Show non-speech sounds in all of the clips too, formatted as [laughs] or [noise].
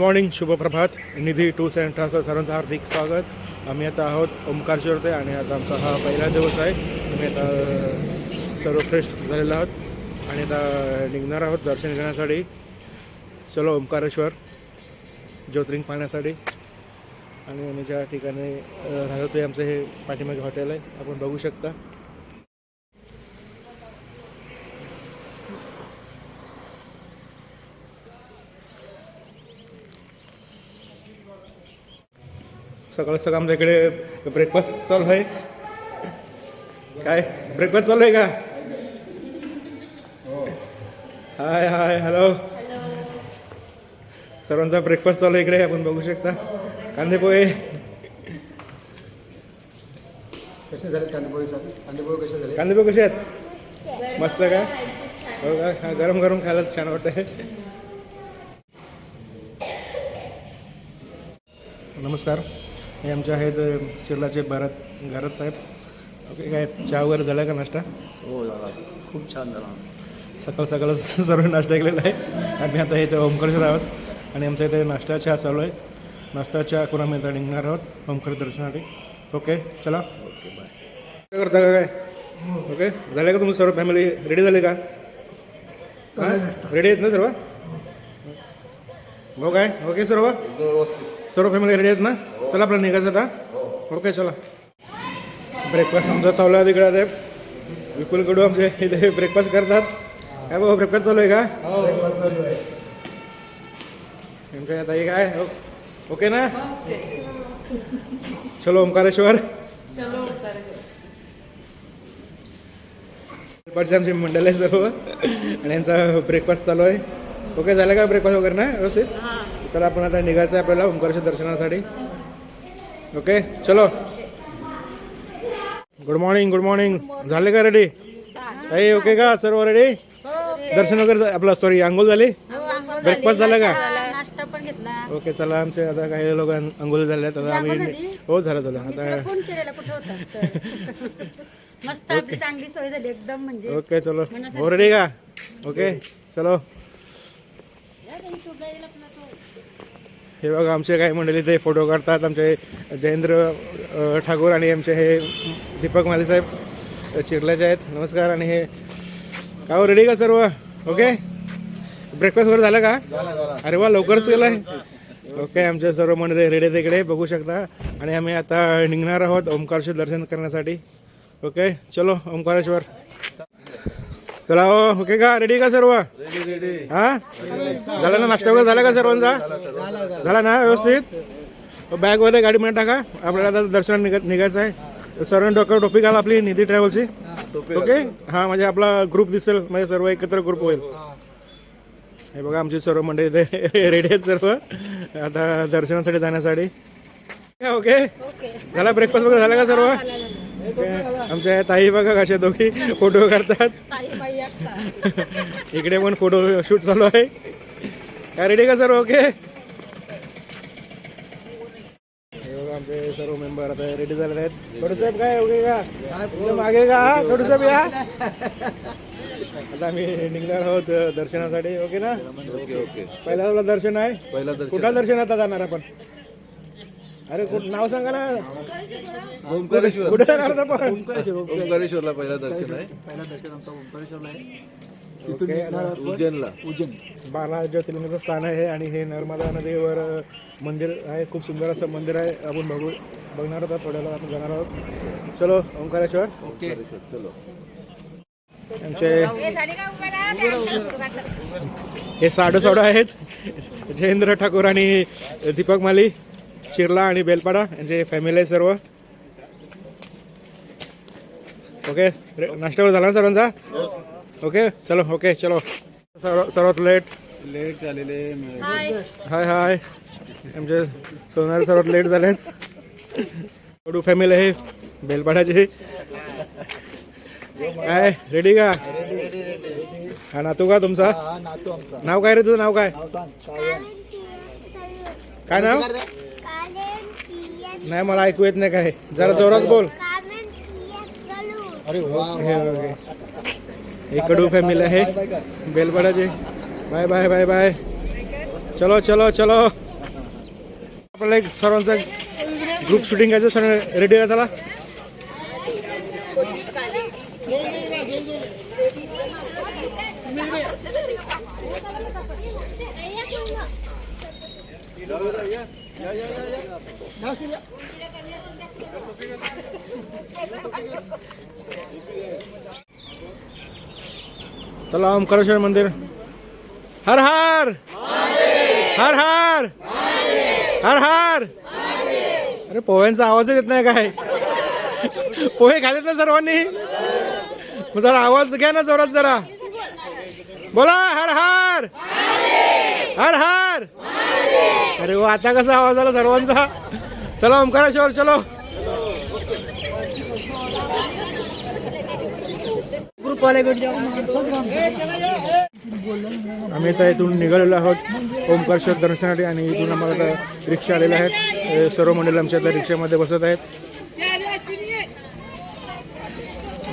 Morning शुभप्रभात. Nidhi tours and transfer सर्वांचं हार्दिक स्वागत. आम्ही आता आहोत ओंकारश्वरते आणि आता आमचा हा पहिला दिवस आहे. आम्ही आता सर्व फ्रेश झालेलो आहोत आणि आता निघणार आहोत दर्शन घेण्यासाठी. चलो ओंकारेश्वर ज्योतिर्लिंग पाहण्यासाठी. आणि आम्ही ज्या ठिकाणी राहतो ते आमचं हे पाठीमागे हॉटेल आहे. आपण बघू शकता. सकाळ सकाळ आमच्या इकडे ब्रेकफास्ट चालू आहे. काय? ब्रेकफास्ट चालू आहे का? हाय हाय हॅलो सर्वांचा ब्रेकफास्ट चालू आहे इकडे आपण बघू शकता. कांदे पोहे कसे झाले कांदेपोळी सर? कांदेपोळी कसे झाले? कांदे पोहे कसे आहेत? मस्त का? हो का? हा, गरम गरम खायला छान वाटतंय. नमस्कार. हे आमचे आहेत चिर्लाचे भरत घरत साहेब. ओके काय चहा वगैरे झाला का नाश्ता? हो झाला. खूप छान झाला. सकाळ सकाळ [laughs] सर्व नाश्ता केलेला आहे. आम्ही आता इथे ओमकरेश्वर आहोत आणि आमच्या इथे नाश्ता चहा चालू आहे. नाश्ता चहा करून आम्ही आता निघणार आहोत? ओमकर दर्शनासाठी. ओके चला. Okay bye. काय करता का काय? ओके झाले का तुम्ही सर्व फॅमिली रेडी झाले का? रेडी आहेत ना सर्व? हो काय? ओके सर्व? सर्व फॅमिली रेडी आहेत ना? चला आपलं निघायचं आता. ओके चला. ब्रेकफास्ट आमचा चालू आहे तिकडे आता विपुल कडू आमचे इथे ब्रेकफास्ट करतात. काय बाबा ब्रेकफास्ट चालू आहे का? आमच्या आता हे काय? ओके ना? चलो ओंकारेश्वर. ब्रेकफास्टची आमची मंडळ आहे सर्व. आणि यांचा ब्रेकफास्ट चालू आहे. ओके झालं का ब्रेकफास्ट वगैरे ना? व्यवस्थित? चला आपण आता निघायचं आहे आपल्याला ओंकारेश्वर दर्शनासाठी. ओके चलो. गुड मॉर्निंग गुड मॉर्निंग झाले का रेडी ताई ओके का? सर्व रेडी दर्शन वगैरे आपलं सॉरी आंघोळ झाली? ब्रेकफास्ट झाला का? ओके चला आमचे आता काही लोक आंघोळ झाले आहेत. आता आम्ही हो झालं झालं. आता [laughs] चांगली सोय झाली एकदम म्हणजे ओके चलो. हो रेडी का? ओके चलो. हे बघा आमचे काही मंडळी ते फोटो काढतात. आमचे जयेंद्र ठाकूर आणि आमचे हे दीपक माली साहेब चिरल्याचे आहेत. नमस्कार. आणि हे का हो रेडी का सर्व? ओके ब्रेकफास्ट वगैरे झालं का? अरे वा लवकरच केलं ओके आमचे सर्व मंडळी रेडी आहेत इकडे. बघू शकता. आणि आम्ही आता निघणार आहोत ओंकारेश्वर दर्शन करण्यासाठी. ओके चलो ओंकारेश्वर. चला हो ओके का? रेडी का सर्व? हा? झाला ना नाश्ता वगैरे झाला का सर्वांचा? झाला ना व्यवस्थित? बॅग वगैरे गाडीमध्ये टाका. आपल्याला आता दर्शन निघ निघायचं आहे. सर्वांनी डोक्यावर टोपी घाला आपली निधी ट्रॅव्हलची ओके? हा म्हणजे आपला ग्रुप दिसेल. म्हणजे सर्व एकत्र ग्रुप होईल. हे बघा आमची सर्व मंडळी इथे [laughs] रेडी आहेत सर्व. आता दर्शनासाठी जाण्यासाठी. ओके? झाला ब्रेकफास्ट वगैरे झाला का सर्व? आमच्या ताई बघा कशा दोघी फोटो एकटा. इकडे पण फोटो शूट चालू आहे. काय रेडी का सर ओके आमचे सर्व मेंबर आता रेडी झाले आहेत. छोटू साहेब काय ओके का? मागे का? छोटू साहेब या. आता आम्ही निघणार आहोत दर्शनासाठी ओके ना? ओके ओके पहिला आपलं दर्शन आहे. पहिला दर्शन कुठल्या दर्शनात जाणार आपण? अरे कुठ नाव सांगा ना. ओंकारेश्वर. कुठे जाणार आपण? ओंकारेश्वरला पहिला दर्शन आहे. पहिला दर्शन आमचा ओंकारेश्वरला आहे. ओके आता उज्जैनला. उज्जैन. बाला ज्योतिर्लिंगाचं स्थान आहे आणि हे नर्मदा नदीवर मंदिर आहे. खूप सुंदर असं मंदिर आहे. आपण बघू बघणार आहोत थोड्याला आपण जाणार आहोत. चलो ओंकारेश्वर. ओंकारेश्वर चलो. आमचे हे साडू साडू आहेत. जयेंद्र ठाकूर आणि दीपक माली. चिरला आणि बेलपाडा यांचे फॅमिली आहे सर्व. ओके रे- नाश्ता वगैरे झाला ना सर्वांचा ओके चलो ओके चलो. सर्व सर्वात लेट लेट झालेले हाय हाय आमचे सोनार सर्वात लेट झालेत. कडू फॅमिली आहे बेलपाड्याची काय रेडी का? हा नातू का तुमचा? हा नातू आमचा. नाव काय रे तुझं? नाव काय? नाव सांग. काय काय नाव नाही मला ऐकू येत नाही काय जरा जोरात बोल. अरे वा हे बघ, हे कडू फॅमिली आहे. बेलपाड्याचे बाय बाय. बाय बाय चलो चलो चलो. आपल्याला एक सर्वांचा ग्रुप शूटिंग करायचं सर्व रेडी आहे चला चला ओंकारेश्वर मंदिर. हर हर! हर हर! हर हर! अरे पोह्यांचा आवाजच येत नाही काय? पोहे खालेत ना सर्वांनी? जरा आवाज घ्या ना जोरात जरा. बोला हर हर! हर हर! अरे वा आता कसा आवाज आला सर्वांचा? चला ओंकारेश्वर चलो. आम्ही आता इथून निघालेलो आहोत. ओमकारेश्वर दर्शनासाठी आणि इथून आम्हाला आता रिक्षा आलेल्या आहेत. सर्व मंडळी आमच्या आता रिक्षामध्ये बसत आहेत.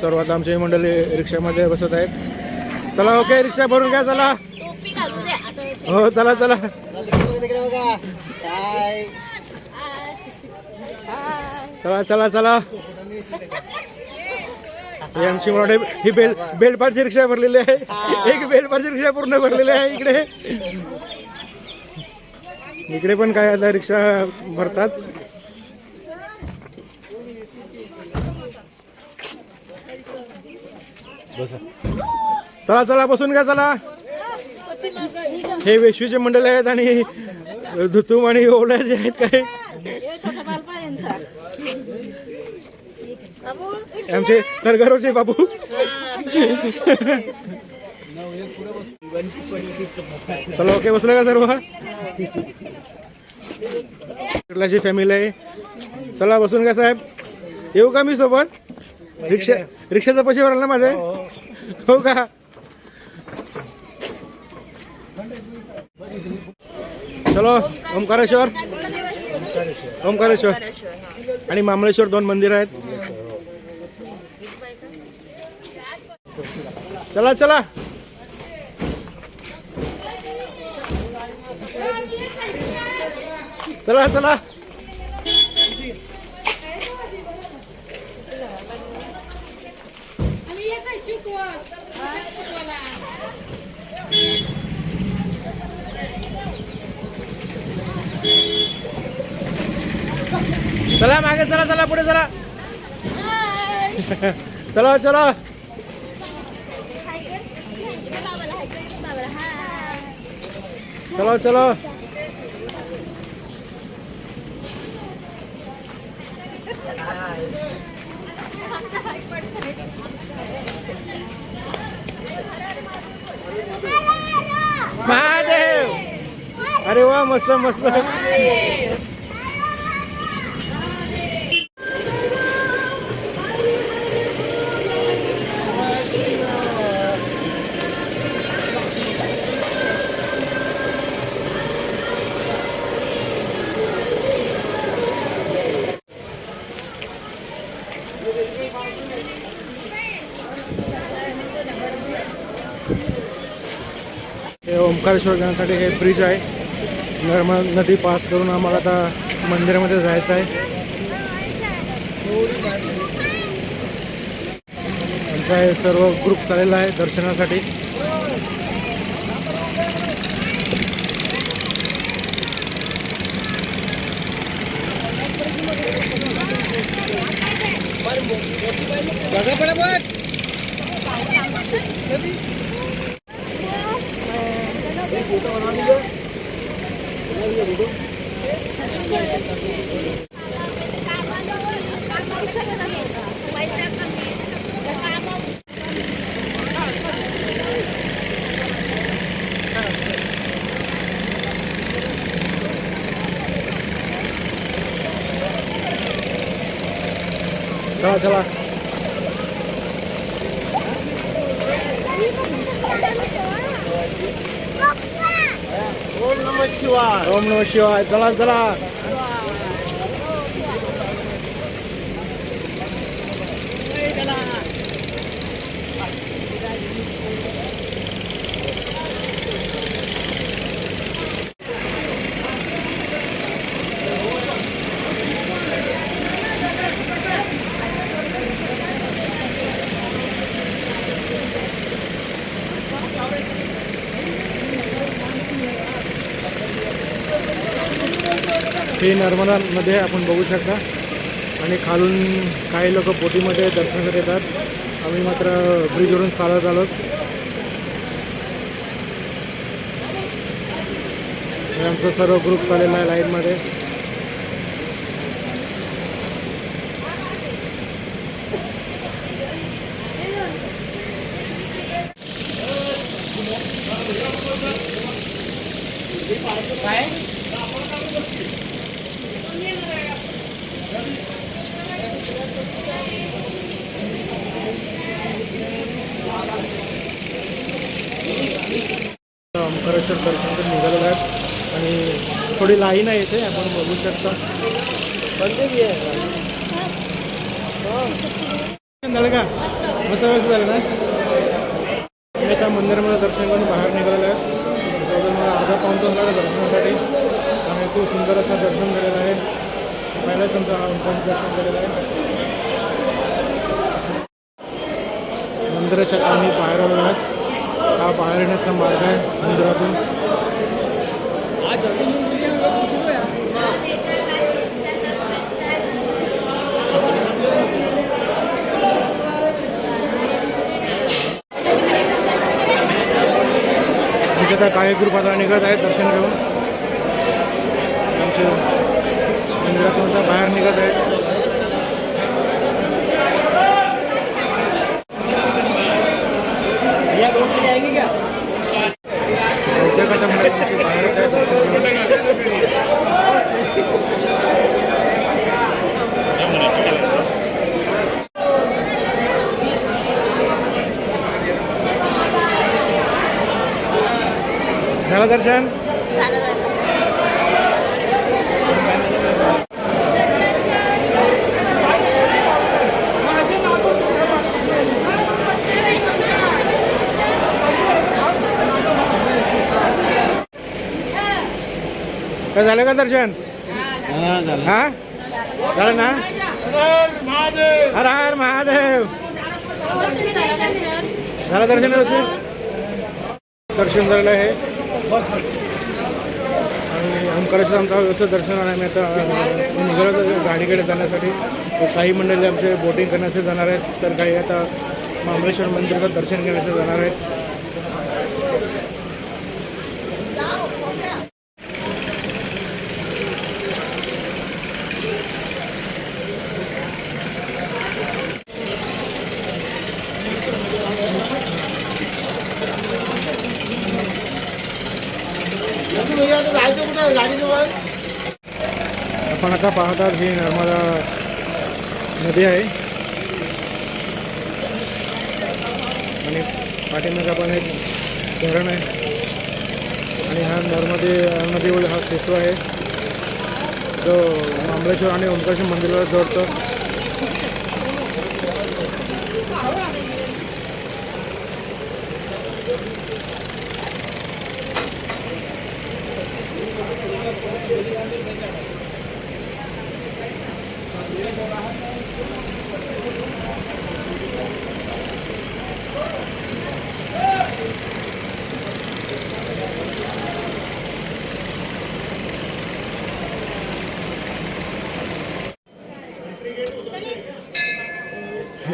सर्व आता आमची मंडळी रिक्षामध्ये बसत आहेत. चला ओके रिक्षा भरून घ्या चला. हो चला चला. काय चला चला चला. ही आमची मोठे ही बेल बेलपाडची रिक्षा भरलेली आहे. एक बेलपाडची रिक्षा पूर्ण भरलेली आहे इकडे. इकडे पण काय आता रिक्षा भरतात. चला चला बसून घ्या चला. हे वेशवीचे मंडळ आहेत आणि धुतूम आणि ओवळ्या जे आहेत काय? आमचे तरघरोचे बाबू. चला ओके बसलं का सर्व? कुठल्याची फॅमिली आहे. चला बसून का साहेब? येऊ का मी सोबत? रिक्षा रिक्षाचा पैसे भराल ना माझे? हो का? चलो ओंकारेश्वर. ओंकारेश्वर. आणि मामलेश्वर दोन मंदिर आहेत. चला चला. चला चला. चला मागे चला चला पुढे चला. [laughs] चला चला. चलो चलो. महादेव. अरे वा मस्त मस्त. ओंकारेश्वर जाण्यासाठी हे ब्रिज आहे. नर्मदा नदी पास करून आम्हाला आता मंदिरामध्ये जायचं आहे. आमचा हे सर्व ग्रुप चाललेला आहे दर्शनासाठी बघा पटापट चला. ओम नम शिवाय. ओम नम शिवाय. चला चला. हे नर्मदामध्ये आपण बघू शकता. आणि खालून काही लोक बोटीमध्ये दर्शनासाठी येतात. आम्ही मात्र ब्रिजवरून चालत आलो. आमचं आमचा सर्व ग्रुप चाललेला आहे लाईनमध्ये ओंकारेश्वर तर निघालेलं आहे आणि थोडी लाईन आहे इथे आपण बघू शकता. झालं का मस्त व्यवस्थित झालं ना? मी त्या मंदिरामध्ये दर्शन करून बाहेर निघालेलं आहे. जवळजवळ मला अर्धा पाऊन तास लागला दर्शनासाठी. आणि खूप सुंदर असं दर्शन झालेलं आहे. पहिल्याच तुमचं ओंकारेश्वर दर्शन केलेलं आहे. मंदिराच्या आम्ही बाहेर आलो आहोत हा बाहेर येण्याचा मार्ग आहे मंदिरातून आता काही ग्रुप आता निघत आहेत दर्शन घेऊन आमचे मंदिरातून बाहेर निघत आहेत भैया रोड पे जाएगी क्या बहुतेक आता मला आमचे बाहेरच आहे दर्शन घेऊन. झालं दर्शन काय झालं का दर्शन? हा झालं. ना? हर हर महादेव. झालं दर्शन व्यवस्थित? दर्शन झालेलं आहे. आणि ओंकारेश्वर आमचा व्यवस्थित दर्शन आम्ही आता निघालो गाडीकडे जाण्यासाठी. काही मंडळी आमचे बोटिंग करण्यासाठी जाणार आहेत. तर काही आता महाबळेश्वर मंदिराचं दर्शन करण्यासाठी जाणार आहेत भैया आता जायचं कुठं गाडीजवळ आपण आता पाहतात ही नर्मदा नदी आहे. आणि पाठीमागे पण एक धरण आहे. आणि हा नर्मदे नदीवर हा सेतू आहे. जो महाबळेश्वर आणि ओंकारेश्वर मंदिराला जोडतो.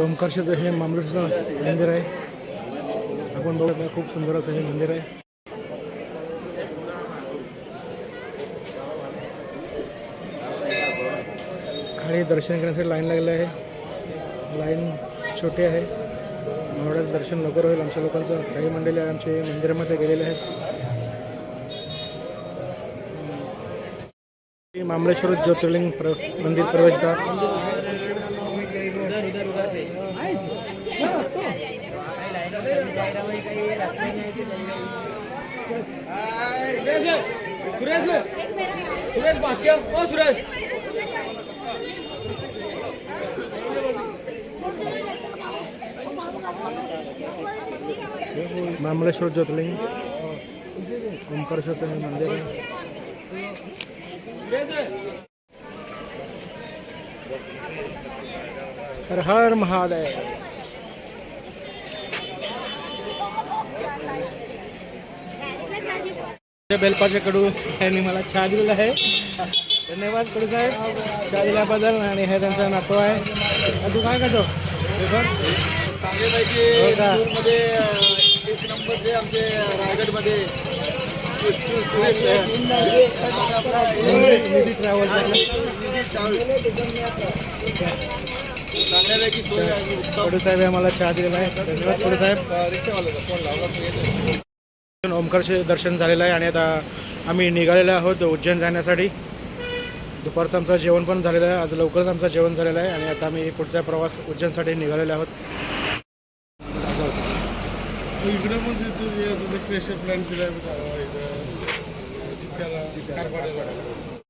हे ओंकारेश्वर हे मामलेश्वरचं मंदिर आहे. आपण बघत आहे खूप सुंदर असं हे मंदिर आहे. खाली दर्शन करण्यासाठी लाईन लागलेली आहे. लाईन छोटी आहे. एवढ्याच दर्शन लवकर होईल आमच्या लोकांचं. काही मंडळी आमचे मंदिरामध्ये गेलेले आहेत. मामलेश्वर ज्योतिर्लिंग प्र मंदिर प्रवेशद्वार. मामलेश्वर ज्योतिर्लिंग. ओंकारेश्वर मंदिर. हर हर महादेव. बेलपाच्या कडू यांनी मला चहा दिलेला आहे. धन्यवाद कडू साहेब. चहा दिल्याबद्दल आणि हे त्यांचा नातू आहे. तू काय करतो? चांगल्यापैकी हो का? मध्ये एक नंबरचे आमचे रायगडमध्ये. चांगल्यापैकी कडू साहेब आम्हाला चहा दिलेला आहे. धन्यवाद कडू साहेब. ओमकारचे दर्शन झालेलं आहे आणि आता आम्ही निघालेलो आहोत उज्जैन जाण्यासाठी दुपारचं आमचं जेवण पण झालेलं आहे आज लवकरच आमचं जेवण झालेलं आहे आणि आता आम्ही पुढचा प्रवास उज्जैनसाठी निघालेलो आहोत इकडे पण तिथे प्लॅन